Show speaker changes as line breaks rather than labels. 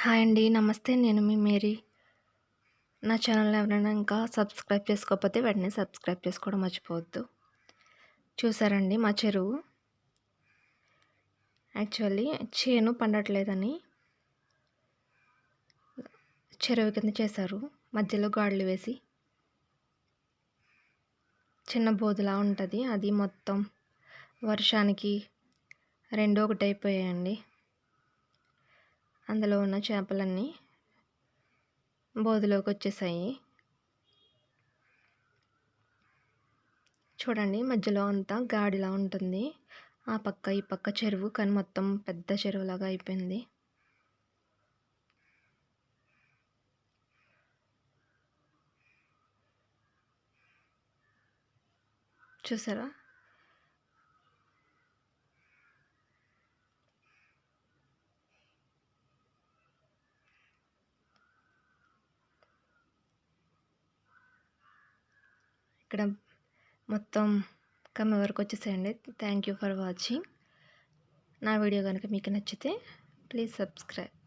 Hi అండి నమస్తే నేను మీ మేరీ. నా ఛానల్ ఎవరైనా ఇంకా సబ్స్క్రైబ్ చేసుకోకపోతే వెంటనే సబ్స్క్రైబ్ చేసుకోవడం మర్చిపోవద్దు. చూసారండి మా చెరువు? యాక్చువల్లీ చేను పండట్లేదని చెరువు కింద చేశారు. మధ్యలో గాడులు వేసి చిన్న బోధులా ఉంటుంది. అది మొత్తం వర్షానికి రెండు అయిపోయాయండి. అందులో ఉన్న చేపలన్నీ బోధిలోకి వచ్చేసాయి చూడండి మధ్యలో అంతా గాడిలా ఉంటుంది. ఆ పక్క ఈ పక్క చెరువు కానీ మొత్తం పెద్ద చెరువులాగా అయిపోయింది. చూసారా? ఇక్కడ మొత్తం కమ్మ వరకు వచ్చేసేయండి. థ్యాంక్ యూ ఫర్ వాచింగ్ నా వీడియో కనుక మీకు నచ్చితే ప్లీజ్ సబ్స్క్రైబ్